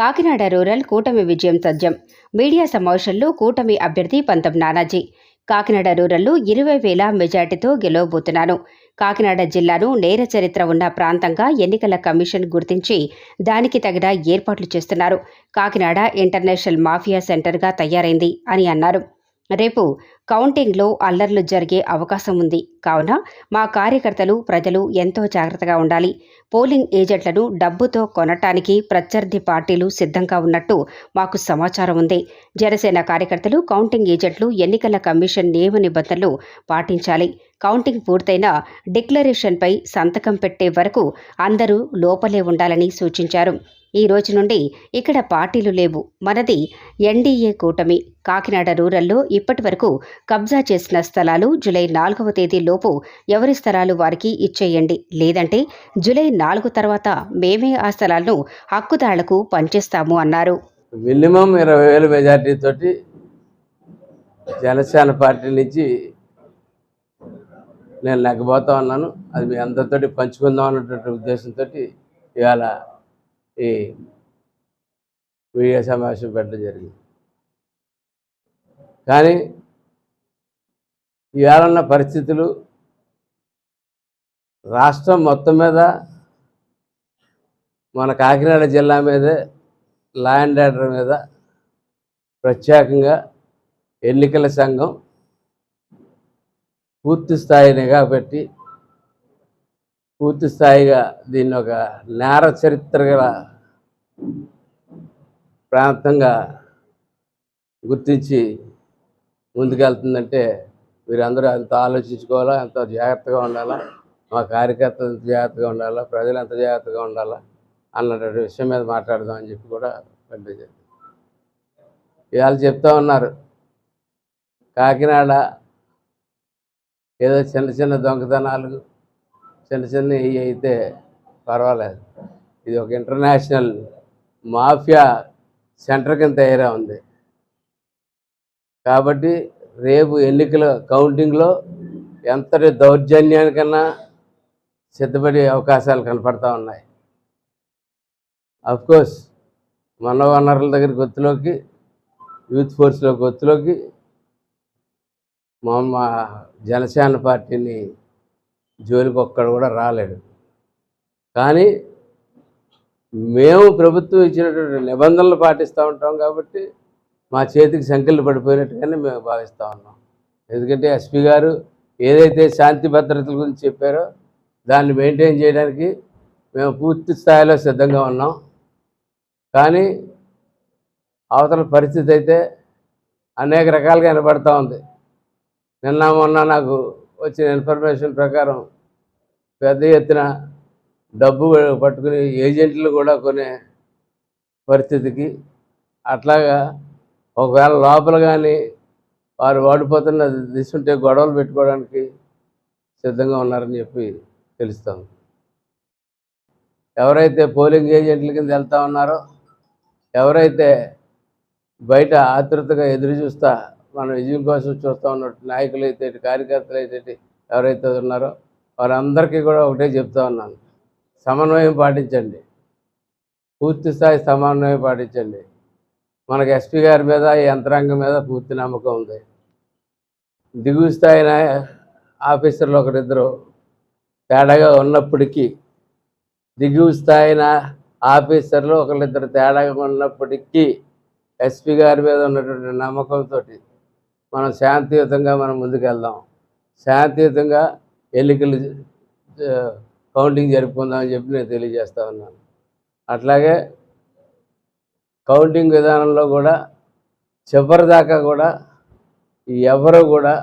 Kakinada rural కూటమి విజయం తథ్యం మీడియా సమావేశంలో కూటమి అభ్యర్థి పంతం నానాజీ. కాకినాడ రూరల్లో ఇరవై వేల మెజార్టీతో గెలవబోతున్నాను కాకినాడ జిల్లాను నేర చరిత్ర ఉన్న ప్రాంతంగా ఎన్నికల కమిషన్ గుర్తించి దానికి తగిన ఏర్పాట్లు చేస్తున్నారు. కాకినాడ ఇంటర్నేషనల్ మాఫియా సెంటర్గా తయారైంది అని అన్నారు. రేపు కౌంటింగ్లో అల్లర్లు జరిగే అవకాశం ఉంది. కావున మా కార్యకర్తలు ప్రజలు ఎంతో జాగ్రత్తగా ఉండాలి. పోలింగ్ ఏజెంట్లను డబ్బుతో కొనటానికి ప్రత్యర్థి పార్టీలు సిద్ధంగా ఉన్నట్టు మాకు సమాచారం ఉంది. జనసేన కార్యకర్తలు కౌంటింగ్ ఏజెంట్లు ఎన్నికల కమిషన్ నియమ నిబంధనలు పాటించాలి. కౌంటింగ్ పూర్తయిన డిక్లరేషన్పై సంతకం పెట్టే వరకు అందరూ లోపలే ఉండాలని సూచించారు. ఈ రోజు నుండి ఇక్కడ పార్టీలు లేవు. మనది ఎన్డీఏ కూటమి. కాకినాడ రూరల్లో ఇప్పటి వరకు కబ్జా చేసిన స్థలాలు జూలై నాలుగవ తేదీ లోపు ఎవరి స్థలాలు వారికి ఇచ్చేయండి. లేదంటే జూలై నాలుగు తర్వాత మేమే ఆ స్థలాలను హక్కుదారులకు పంచేస్తాము అన్నారు. మినిమం ఇరవై వేల మెజార్టీతో తోటి జనసేన పార్టీ నుంచి నేను నెగ్గబోతా ఉన్నాను. అది మీ అందరితోటి పంచుకుందాం అన్నటువంటి ఉద్దేశంతో ఇవాళ ఈ మీడియా సమావేశం పెట్టడం జరిగింది. కానీ ఇవాళ పరిస్థితులు రాష్ట్రం మొత్తం మీద మన కాకినాడ జిల్లా మీదే లా అండ్ ఆర్డర్ మీద ప్రత్యేకంగా ఎన్నికల సంఘం పూర్తి స్థాయి నిఘా పెట్టి పూర్తి స్థాయిగా దీన్ని ఒక నేర చరిత్ర గల ప్రాంతంగా గుర్తించి ముందుకెళ్తుందంటే మీరందరూ ఎంత ఆలోచించుకోవాలా ఎంత జాగ్రత్తగా ఉండాలా మా కార్యకర్తలు ఎంత జాగ్రత్తగా ఉండాలా ప్రజలు ఎంత జాగ్రత్తగా ఉండాలా అన్నటువంటి విషయం మీద మాట్లాడదాం అని చెప్పి కూడా పంపించారు ఇవాళ చెప్తా ఉన్నారు. కాకినాడ ఏదో చిన్న చిన్న దొంగతనాలు చిన్న చిన్న ఇవి అయితే పర్వాలేదు. ఇది ఒక ఇంటర్నేషనల్ మాఫియా సెంటర్ కింద తయారా ఉంది. కాబట్టి రేపు ఎన్నికల కౌంటింగ్లో ఎంతటి దౌర్జన్యానికన్నా సిద్ధపడే అవకాశాలు కనపడతా ఉన్నాయి. అఫ్కోర్స్ మన వనరుల దగ్గర గొత్తులోకి యూత్ ఫోర్స్లో గొత్తులోకి మా మా జనసేన పార్టీని జోలికి ఒక్కడు కూడా రాలేడు. కానీ మేము ప్రభుత్వం ఇచ్చినటువంటి నిబంధనలు పాటిస్తూ ఉంటాం కాబట్టి మా చేతికి సంఖ్యలు పడిపోయినట్టుగానే మేము భావిస్తూ ఉన్నాం. ఎందుకంటే ఎస్పీ గారు ఏదైతే శాంతి భద్రతల గురించి చెప్పారో దాన్ని మెయింటైన్ చేయడానికి మేము పూర్తి స్థాయిలో సిద్ధంగా ఉన్నాం. కానీ అవతల పరిస్థితి అయితే అనేక రకాలుగా వినపడతా ఉంది. నిన్న మొన్న నాకు వచ్చిన ఇన్ఫర్మేషన్ ప్రకారం పెద్ద ఎత్తున డబ్బు పట్టుకుని ఏజెంట్లు కూడా కొనే పరిస్థితికి అట్లాగా ఒకవేళ లోపల కానీ వారు వాడిపోతున్న దిశుంటే గొడవలు పెట్టుకోవడానికి సిద్ధంగా ఉన్నారని చెప్పి తెలుస్తాం ఎవరైతే పోలింగ్ ఏజెంట్ల కింద వెళ్తా ఉన్నారో ఎవరైతే బయట ఆతృతగా ఎదురు చూస్తా మన విజయం కోసం చూస్తూ ఉన్నట్టు నాయకులు అయితే కార్యకర్తలు అయితే ఎవరైతే ఉన్నారో వారందరికీ కూడా ఒకటే చెప్తా ఉన్నాను. సమన్వయం పాటించండి. పూర్తి స్థాయి సమన్వయం పాటించండి. మనకు ఎస్పీ గారి మీద ఈ యంత్రాంగం మీద పూర్తి నమ్మకం ఉంది. దిగువ స్థాయి ఆఫీసర్లు ఒకరిద్దరు తేడాగా ఉన్నప్పటికీ దిగువ స్థాయిన ఆఫీసర్లు ఒకరిద్దరు తేడాగా ఉన్నప్పటికీ ఎస్పీ గారి మీద ఉన్నటువంటి నమ్మకంతో మనం శాంతియుతంగా మనం ముందుకెళ్దాం. శాంతియుతంగా ఎన్నికలు కౌంటింగ్ జరుపుకుందామని చెప్పి నేను తెలియజేస్తా ఉన్నాను. అట్లాగే కౌంటింగ్ విధానంలో కూడా చివరి దాకా కూడా ఎవరు కూడా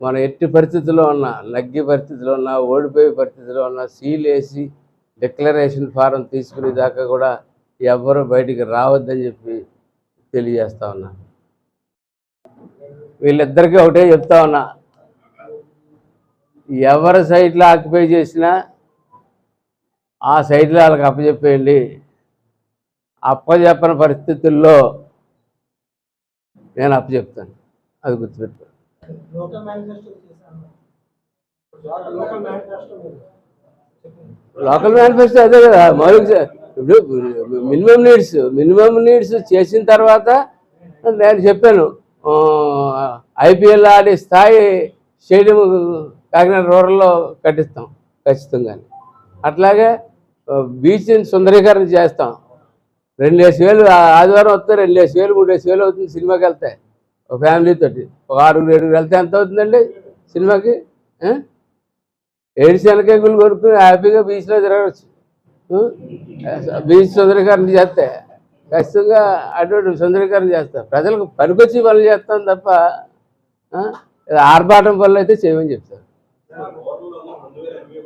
మన ఎట్టి పరిస్థితిలో ఉన్నా నగ్గి పరిస్థితిలో ఉన్నా ఓడిపోయే పరిస్థితిలో ఉన్నా సీల్ వేసి డిక్లరేషన్ ఫారం తీసుకునే దాకా కూడా ఎవ్వరూ బయటికి రావద్దని చెప్పి తెలియజేస్తా ఉన్నా. వీళ్ళిద్దరికీ ఒకటే చెప్తా ఉన్నా ఎవరి సైట్లో ఆక్యుపై చేసినా ఆ సైట్లో వాళ్ళకి అప్పచెప్పేయండి. అప్పచెప్పని పరిస్థితుల్లో నేను అప్పచెప్తాను. అది గుర్తుపెట్టుకో. లోకల్ మేనిఫెస్టో అదే కదా. మౌలిక ఇప్పుడు మినిమం నీడ్స్ మినిమం నీడ్స్ చేసిన తర్వాత నేను చెప్పాను ఐపీఎల్ ఆడే స్థాయి స్టేడియం కాకినాడ రూరల్లో కట్టిస్తాం ఖచ్చితంగా అట్లాగే బీచ్ని సుందరీకరణ చేస్తాం. రెండేసి వేలు ఆదివారం వస్తే రెండేసి వేలు మూడు మూడేసి వేలు అవుతుంది సినిమాకి వెళ్తే. ఒక ఫ్యామిలీతోటి ఒక ఆరుగురు ఏడుగురు వెళ్తే ఎంత అవుతుందండి సినిమాకి? ఏడు శనకేకులు కొనుక్కుని హ్యాపీగా బీచ్లో తిరగవచ్చు. బీచ్ సుందరీకరణ చేస్తే ఖచ్చితంగా అటువంటి సుందరీకరణ చేస్తాం ప్రజలకు పనికొచ్చి పనులు చేస్తాం తప్ప ఆర్భాటం పనులు అయితే చేయమని చెప్తారు. గవర్నమెంట్ రెండు వేల ఎనభై